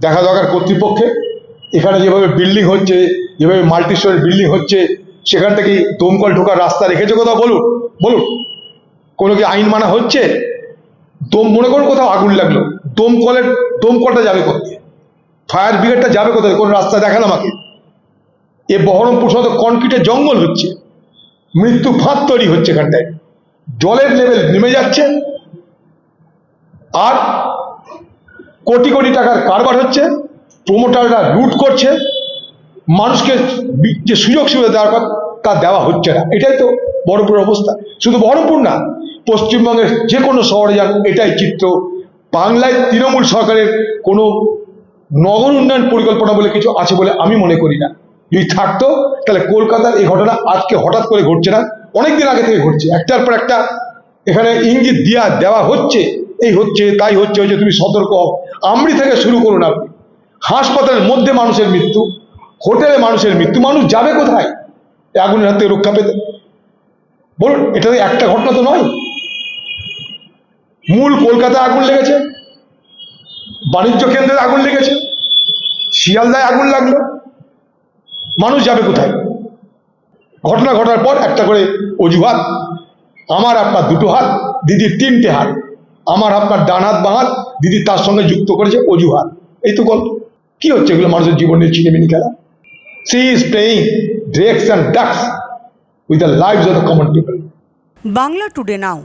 দেখা দরকার কর্তৃপক্ষে। এখানে যেভাবে বিল্ডিং হচ্ছে, যেভাবে মাল্টি স্টোরের বিল্ডিং হচ্ছে, সেখান থেকে দমকল ঢোকার রাস্তা রেখেছে কোথাও? বলুন বলুন। কোনো কি আইন মানা হচ্ছে? দম মনে করুন কোথাও আগুন লাগল। দমকলের, দমকলটা যাবে কোথায় ফায়ার ব্রিগেডটা যাবে কোথায় কোন রাস্তা দেখান আমাকে? এ বহরমপুর শহর কনক্রিটের জঙ্গল হচ্ছে। মৃত্যু ফাঁদ তৈরি হচ্ছে এখানটায়। জলের লেভেল নেমে যাচ্ছে। আর কোটি কোটি টাকার কারবার হচ্ছে প্রমোটাররা লুট করছে, মানুষকে যে সুযোগ সুবিধা দেওয়ার কথা তা দেওয়া হচ্ছে না। এটাই তো বহরমপুরের অবস্থা। শুধু বহরমপুর না, পশ্চিমবঙ্গের যে কোনো শহরে যান, এটাই চিত্র। বাংলায় তৃণমূল সরকারের কোনো নগর উন্নয়ন পরিকল্পনা বলে কিছু আছে বলে আমি মনে করি না। যদি থাকতো, তাহলে কলকাতার এই ঘটনা আজকে হঠাৎ করে ঘটছে না, অনেকদিন আগে থেকে ঘটছে। একটার পর একটা এখানে ইঙ্গিত দেওয়া দেওয়া হচ্ছে এই হচ্ছে, তাই হচ্ছে, ওই যে তুমি সতর্ক হও। আমরি থেকে শুরু করুন আপনি। হাসপাতালের মধ্যে মানুষের মৃত্যু, হোটেলে মানুষের মৃত্যু, মানুষ যাবে কোথায়? আগুনের হাত থেকে রক্ষা পেতে। বলুন, এটা একটা ঘটনা তো নয়। মূল কলকাতায় আগুন লেগেছে, বাণিজ্য কেন্দ্রে আগুন লেগেছে, শিয়ালদায় আগুন লাগল। মানুষ যাবে কোথায়? ঘটনা ঘটার পর একটা করে অজুহাত। আমার আপনার দুটো হাত, দিদির তিনটে হাত। আমার আপনার ডান হাত বাঁ হাত দিদি তার সঙ্গে যুক্ত করেছে অজুহাত। এই তো গল্প। কি হচ্ছে এগুলো মানুষের জীবনের চিনেমিনি খেলা? She is playing drakes and ducks with the life of the common people Bangla today now.